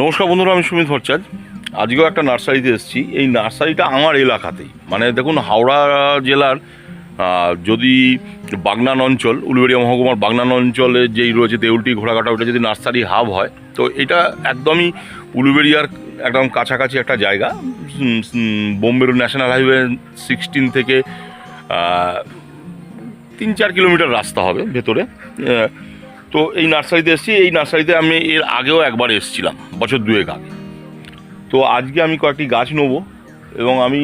নমস্কার বন্ধুরা আমি সুমিত ভট্টাচার্য। আজকেও একটা নার্সারিতে এসেছি। এই নার্সারিটা আমার এলাকাতেই। মানে দেখুন হাওড়া জেলার যদি বাগনান অঞ্চল উলুবেড়িয়া মহকুমার বাগনান অঞ্চলে যেই রয়েছে দেউলটি ঘোড়াঘাটা ওটা যদি নার্সারি হাব হয় তো এটা একদমই উলুবেড়িয়ার একদম কাছাকাছি একটা জায়গা। উম, ন্যাশনাল হাইওয়ে সিক্সটিন থেকে তিন চার কিলোমিটার রাস্তা হবে ভেতরে। তো এই নার্সারিতে এসেছি, এই নার্সারিতে আমি এর আগেও একবার এসেছিলাম, বছর দুয়েক আগে। তো আজকে আমি কয়েকটি গাছ নেব এবং আমি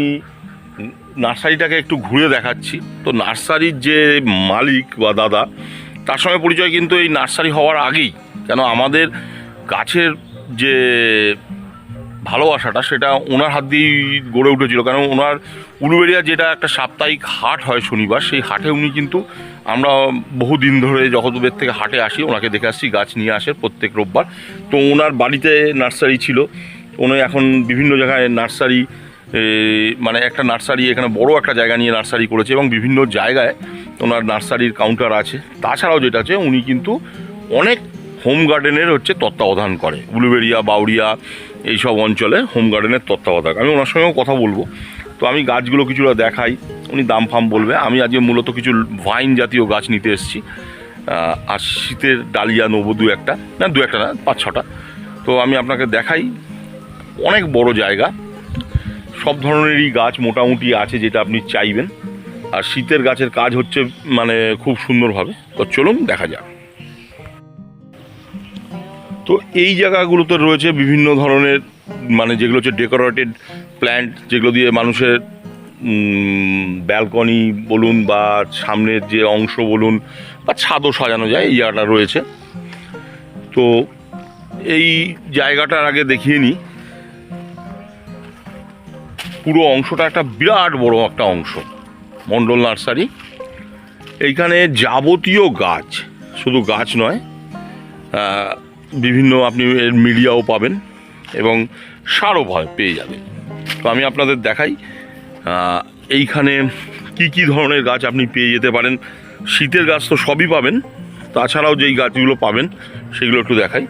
নার্সারিটাকে একটু ঘুরে দেখাচ্ছি। তো নার্সারির যে মালিক বা দাদা, তার সঙ্গে পরিচয় কিন্তু এই নার্সারি হওয়ার আগেই, কেন আমাদের গাছের যে ভালোবাসাটা সেটা ওনার হাত দিয়েই গড়ে উঠেছিল। কারণ ওনার উলুবেড়িয়া যেটা একটা সাপ্তাহিক হাট হয় শনিবার, সেই হাটে উনি কিন্তু আমরা বহু দিন ধরে জগৎবের থেকে হাটে আসি, ওনাকে দেখে আসছি, গাছ নিয়ে আসে প্রত্যেক রোববার। তো ওনার বাড়িতে নার্সারি ছিল। উনি এখন বিভিন্ন জায়গায় নার্সারি মানে একটা নার্সারি, এখানে বড় একটা জায়গা নিয়ে নার্সারি করেছে এবং বিভিন্ন জায়গায় ওনার নার্সারির কাউন্টার আছে। তাছাড়াও যেটা আছে, উনি কিন্তু অনেক হোম গার্ডেনের হচ্ছে তত্ত্বাবধান করে। উলুবেড়িয়া বাউরিয়া এইসব অঞ্চলে হোম গার্ডেনের তত্ত্বাবধায়ক। আমি ওনার সঙ্গেও কথা বলব। তো আমি গাছগুলো কিছুটা দেখাই, উনি দাম ফাম বলবে। আমি আজকে মূলত কিছু ভাইন জাতীয় গাছ নিতে এসেছি। আর শীতের ডালিয়া নেব দু একটা। না, দু একটা না, পাঁচ ছটা। তো আমি আপনাকে দেখাই, অনেক বড় জায়গা। সব ধরনেরই গাছ মোটামুটি আছে যেটা আপনি চাইবেন। আর শীতের গাছের কাজ হচ্ছে মানে খুব সুন্দরভাবে। তো চলুন, দেখা যাক। তো এই জায়গাগুলোতে রয়েছে বিভিন্ন ধরনের মানে যেগুলো হচ্ছে ডেকোরেটেড প্ল্যান্ট যেগুলো দিয়ে মানুষের ব্যালকনি বলুন বা সামনের যে অংশ বলুন বা ছাদও সাজানো যায়, এই জায়গাটা রয়েছে। তো এই জায়গাটার আগে দেখিয়ে নিই। পুরো অংশটা একটা বিরাট বড় একটা অংশ মণ্ডল নার্সারি। এইখানে যাবতীয় গাছ, শুধু গাছ নয় বিভিন্ন আপনি এর মিডিয়াও পাবেন এবং সারও ভয় পেয়ে যাবেন। তো আমি আপনাদের দেখাই এইখানে কি কি ধরনের গাছ আপনি পেয়ে যেতে পারেন। শীতের গাছ তো সবই পাবেন, তাছাড়াও যেই গাছগুলো পাবেন সেগুলো একটু দেখাই।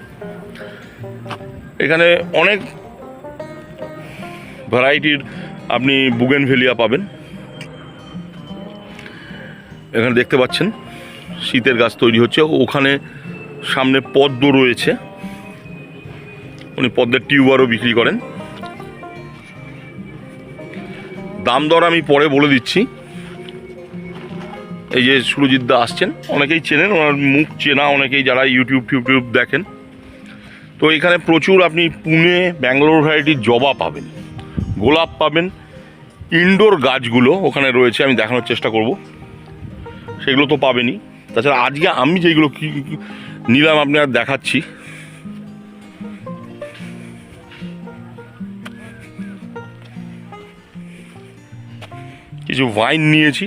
এখানে অনেক ভ্যারাইটির আপনি বুগেনভেলিয়া পাবেন। এখানে দেখতে পাচ্ছেন, শীতের গাছ তৈরি হচ্ছে। ওখানে সামনে পদ্ম রয়েছে। উনি পদ্মের টিউবারও বিক্রি করেন। দাম দর আমি পরে বলে দিচ্ছি। এই যে সুরজিৎ দা আসছেন, অনেকেই চেনেন, ওনার মুখ চেনা, অনেকেই যারা ইউটিউব টিউটিউব দেখেন। তো এখানে প্রচুর আপনি পুনে, ব্যাঙ্গালোর ভ্যারাইটির জবা পাবেন। গোলাপ পাবেন। ইনডোর গাছগুলো ওখানে রয়েছে, আমি দেখানোর চেষ্টা করব। সেগুলো তো পাবেনই। তাছাড়া আজকে আমি যেগুলো নিলাম আপনার দেখাচ্ছি। কিছু ওয়াইন নিয়েছি।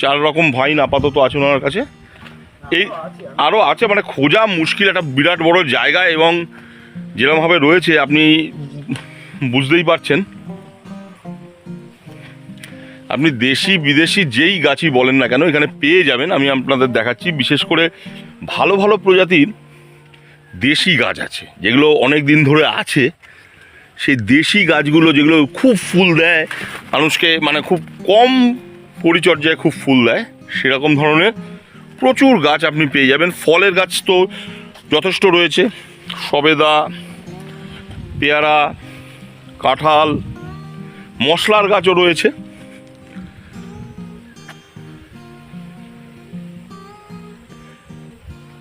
চার রকম ভাইন আপাতত আছে ওনার কাছে। এই আরও আছে মানে খোঁজা মুশকিল একটা বিরাট বড় জায়গা এবং যেরকমভাবে রয়েছে আপনি বুঝতেই পারছেন। আপনি দেশি, বিদেশি যেই গাছই বলেন না কেন, এখানে পেয়ে যাবেন। আমি আপনাদের দেখাচ্ছি, বিশেষ করে ভালো ভালো প্রজাতির দেশি গাছ আছে, যেগুলো অনেক দিন ধরে আছে। সেই দেশি গাছগুলো যেগুলো খুব ফুল দেয়, মানুষকে মানে খুব কম পরিচর্যায় খুব ফুল দেয়, সেরকম ধরনের প্রচুর গাছ আপনি পেয়ে যাবেন। ফলের গাছ তো যথেষ্ট রয়েছে, সবেদা, পেয়ারা, কাঁঠাল, মশলার গাছও রয়েছে।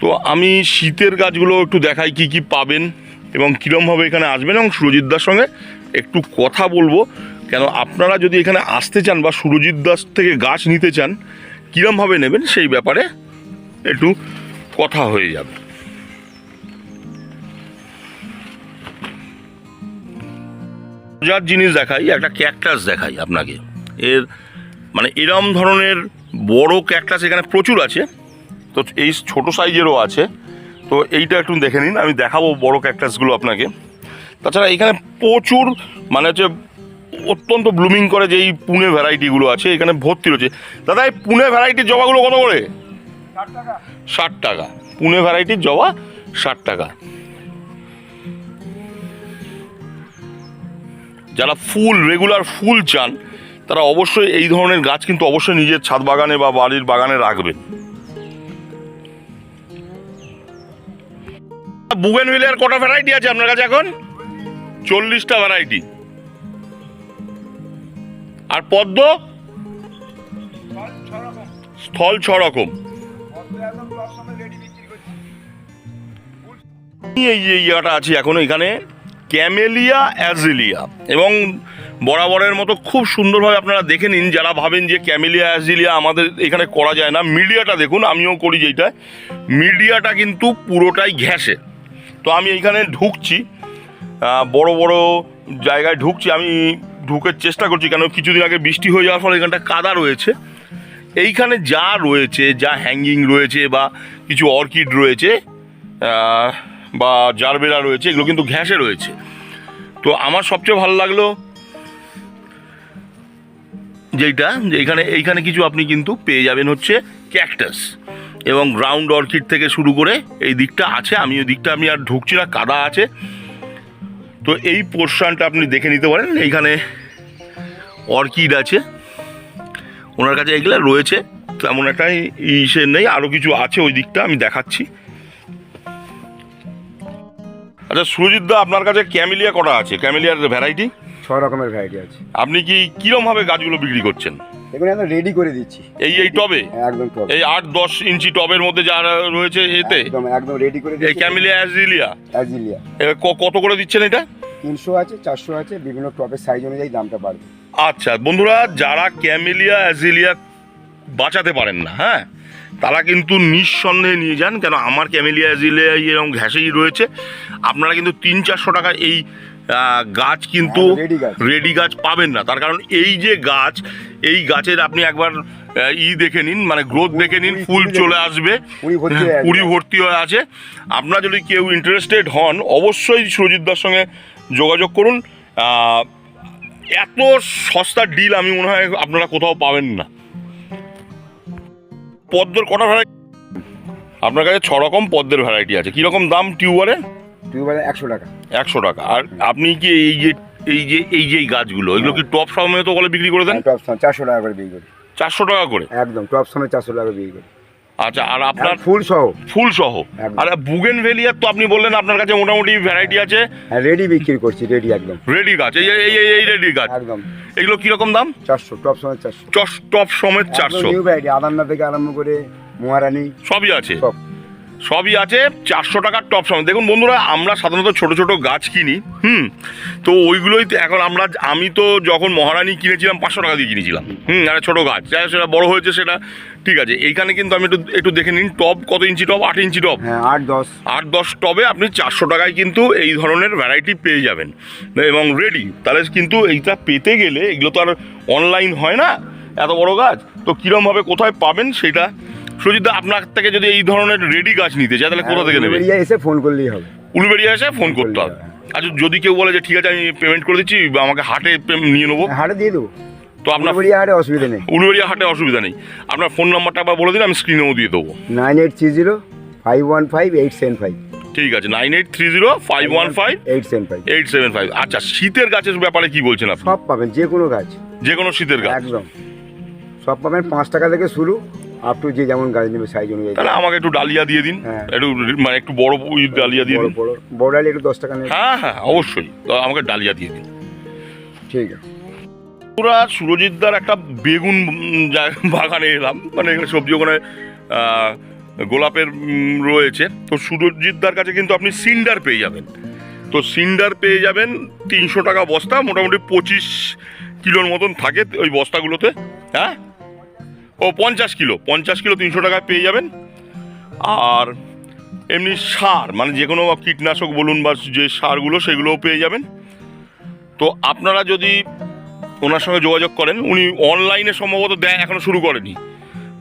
তো আমি শীতের গাছগুলো একটু দেখাই কি কি পাবেন এবং কীরমভাবে এখানে আসবেন এবং সুরজিৎ দার সঙ্গে একটু কথা বলব। কেন আপনারা যদি এখানে আসতে চান বা সুরজিৎ দাস থেকে গাছ নিতে চান, কীরমভাবে নেবেন সেই ব্যাপারে একটু কথা হয়ে যাবে। যার জিনিস দেখাই, একটা ক্যাকটাস দেখাই আপনাকে। এর মানে এরম ধরনের বড় ক্যাকটাস এখানে প্রচুর আছে। তো এই ছোট সাইজেরও আছে। তো এইটা একটু দেখে নিন, আমি দেখাবো বড় ক্যাকটাসগুলো আপনাকে। তাছাড়া এখানে প্রচুর মানে হচ্ছে অত্যন্ত ব্লুমিং করে যেই পুনে ভ্যারাইটিগুলো আছে, এখানে ভর্তি রয়েছে। দাদা, এই পুনে ভ্যারাইটির জবাগুলো কত করে? ষাট টাকা। পুনে ভ্যারাইটির জবা ষাট টাকা। যারা ফুল, রেগুলার ফুল চান, তারা অবশ্যই এই ধরনের গাছ কিন্তু অবশ্যই নিজের ছাদ বাগানে বা বাড়ির বাগানে রাখবেন। বুগেনভিলিয়ার কটা ভ্যারাইটি আছে আপনার কাছে এখন? চল্লিশটা ভ্যারাইটি আর পদ্ম? স্থল ছ রকম এই যে ইয়াটা আছে এখন এখানে। ক্যামেলিয়া অ্যাজিলিয়া এবং বরাবরের মতো খুব সুন্দরভাবে আপনারা দেখে নিন, যারা ভাবেন যে ক্যামেলিয়া অ্যাজিলিয়া আমাদের এখানে করা যায় না, মিডিয়াটা দেখুন, আমিও করি যেটা মিডিয়াটা কিন্তু পুরোটাই ঘ্যাসে। তো আমি এইখানে ঢুকছি বড় বড় জায়গায় ঢুকছি, আমি ঢুকের চেষ্টা করছি, কেন কিছুদিন আগে বৃষ্টি হয়ে যাওয়ার ফলে এখানটা কাদা রয়েছে। এইখানে যা রয়েছে, যা হ্যাঙ্গিং রয়েছে বা কিছু অর্কিড রয়েছে বা জারবেরা রয়েছে, এগুলো কিন্তু ঘ্যাসে রয়েছে। তো আমার সবচেয়ে ভালো লাগল যেইটা, যে এইখানে এইখানে কিছু আপনি কিন্তু পেয়ে যাবেন হচ্ছে ক্যাকটাস এবং গ্রাউন্ড অর্কিড থেকে শুরু করে এই দিকটা আছে আমি ওই দিকটা আমি আর ঢুকছি না কাদা আছে। তো এই পোর্শনটা আপনি দেখে নিতে পারেন এইখানে অর্কিড আছে। ওনার কাছে এগুলো রয়েছে তেমন একটা ইসে নেই আরও কিছু আছে ওই দিকটা আমি দেখাচ্ছি। আচ্ছা সুরজিৎ দা আপনার কাছে ক্যামেলিয়া কটা আছে? ক্যামেলিয়ার ভ্যারাইটি ছ রকমের ভ্যারাইটি আছে। আপনি কি কীরমভাবে গাছগুলো বিক্রি করছেন? এগুলো একদম রেডি করে দিচ্ছি। এই এই টবে? একদম টপ এই আট দশ ইঞ্চি টবের মধ্যে যা রয়েছে এতে? একদম একদম রেডি করে এই দিচ্ছি ক্যামেলিয়া অ্যাজিলিয়া? অ্যাজিলিয়া। কত করে দিচ্ছেন এটা? তিনশো আছে চারশো আছে বিভিন্ন টপের সাইজ অনুযায়ী দামটা বাড়বে। আচ্ছা বন্ধুরা যারা ক্যামেলিয়া অ্যাজিলিয়া বাঁচাতে পারেন না হ্যাঁ তারা কিন্তু নিঃসন্দেহে নিয়ে যান কেন আমার ক্যামেলিয়া অ্যাজিলিয়া এরকম ঘ্যাসেই রয়েছে। আপনারা কিন্তু তিন চারশো টাকা এই গাছ কিন্তু হ্যাঁ, ready গাছ। রেডি গাছ পাবেন না। তার কারণ এই যে গাছ এই গাছের আপনি একবার ই দেখে নিন মানে গ্রোথ দেখে নিন ফুল চলে আসবে। কুড়ি ভর্তি হয়ে হয়ে আছে। আপনারা যদি কেউ ইন্টারেস্টেড হন অবশ্যই সুরজিৎদার সঙ্গে যোগাযোগ করুন। এত সস্তা ডিল আমি মনে হয় আপনারা কোথাও পাবেন না। পদ্মের কটা ভ্যারাইটি আপনার কাছে ছ রকম পদ্মের ভ্যারাইটি আছে। কীরকম দাম টিউবারে? টিউবওয়েল একশো টাকা। একশো টাকা। আর আপনি কি এই যে এই যে এই যে গাছগুলো এগুলো কি টপ সমেত বলে বিক্রি করে দেন? টপ চারশো টাকা করে বিক্রি করি। চারশো টাকা করে? একদম টপ সময় চারশো টাকা বিক্রি করি। আচ্ছা আর আপনার ফুল সহ। ফুল সহ। আর বুগেন ভেলিয়ার তো আপনি বললেন আপনার কাছে মোটামুটি ভ্যারাইটি আছে। হ্যাঁ রেডি বিক্রি করছি রেডি একদম। রেডি গাছ এই এই এই- রেডি গাছ। একদম। এগুলো কীরকম দাম? চারশো টপ সময় চারশো। টপ সমেত চারশো। আদান্না থেকে আরম্ভ করে মহারানী। সবই আছে? সব। সবই আছে চারশো টাকার টপ সমেত দেখুন বন্ধুরা আমরা সাধারণত ছোট ছোট গাছ কিনি হুম? তো ওইগুলোই তো এখন আমরা আমি তো যখন মহারানী কিনেছিলাম পাঁচশো টাকা দিয়ে কিনেছিলাম হুম? আর ছোটো গাছ। যাই সেটা বড় হয়েছে সেটা ঠিক আছে। এইখানে কিন্তু আমি একটু একটু দেখে নিন টপ কত ইঞ্চি টপ আট ইঞ্চি টপ হ্যাঁ আট দশ। আট দশ টবে আপনি চারশো টাকায় কিন্তু এই ধরনের ভ্যারাইটি পেয়ে যাবেন। এবং রেডি তাহলে কিন্তু এইটা পেতে গেলে এগুলো তো আর অনলাইন হয় না এত বড় গাছ। তো কীরমভাবে কোথায় পাবেন সেটা সুজিত আপনার থেকে যদি এই ধরনের রেডি গাছ নিতে চায় তাহলে কোথা থেকে নেবে? উলুবেড়িয়া এসে ফোন করলেই হবে। উলুবেড়িয়া এসে ফোন করতে হবে। আচ্ছা যদি কেউ বলে যে ঠিক আছে আমি পেমেন্ট করে দিচ্ছি বা আমাকে হাটে নিয়ে নেব হ্যাঁ, হাটে দিয়ে দেবো। তো আপনার উলুবেড়িয়া হাটে অসুবিধা নেই। উলুবেড়িয়া হাটে অসুবিধা নেই। আপনার ফোন নাম্বারটা একবার বলে দিন আমি স্ক্রিনেও দিয়ে দেবো। Nine eight three zero five one five eight seven five. ঠিক আছে nine eight three zero five one five eight seven five. Eight seven five. আচ্ছা শীতের গাছের ব্যাপারে কি বলছেন আপনি? সব পাবেন যে কোনো গাছ। যে কোনো শীতের গাছ। একদম। সব পাবেন পাঁচ টাকা থেকে শুরু। আপ টু যে যেমন গাছ নেবে সাইজ অনুযায়ী। তাহলে আমাকে একটু ডালিয়া দিয়ে দিন। হ্যাঁ। একটু মানে একটু বড় ডালিয়া দিয়ে বড় দিন। বড় বড় ডালি একটু দশ টাকা নেবে। হ্যাঁ হ্যাঁ অবশ্যই। তো আমাকে ডালিয়া দিয়ে দিন। ঠিক আছে। পুরা সুরজিৎদার একটা বেগুন উম, বাগানে এলাম। মানে এখানে সবজি ওখানে আহ, গোলাপের উম, রয়েছে। তো সুরজিৎদার কাছে কিন্তু আপনি সিন্ডার পেয়ে যাবেন। তো সিন্ডার পেয়ে যাবেন তিনশো টাকা বস্তা মোটামুটি পঁচিশ কিলোর মতন থাকে ওই বস্তাগুলোতে। হ্যাঁ? ও, পঞ্চাশ কিলো। পঞ্চাশ কিলো তিনশো টাকায় পেয়ে যাবেন। আর এমনি সার মানে যে কোনো কীটনাশক বলুন বা যে সারগুলো, সেগুলোও পেয়ে যাবেন। তো আপনারা যদি ওনার সঙ্গে যোগাযোগ করেন, উনি অনলাইনে সম্ভবত দেয় এখনও শুরু করেনি।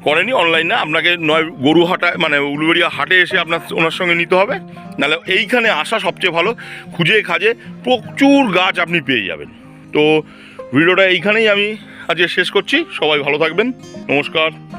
করেনি অনলাইনে আপনাকে নয় গরু হাটা মানে উলুবেড়িয়া হাটে এসে আপনার ওনার সঙ্গে নিতে হবে। নাহলে এইখানে আসা সবচেয়ে ভালো, খুঁজে খাজে প্রচুর গাছ আপনি পেয়ে যাবেন। তো ভিডিওটা এইখানেই আমি আজকে শেষ করছি। সবাই ভালো থাকবেন। নমস্কার।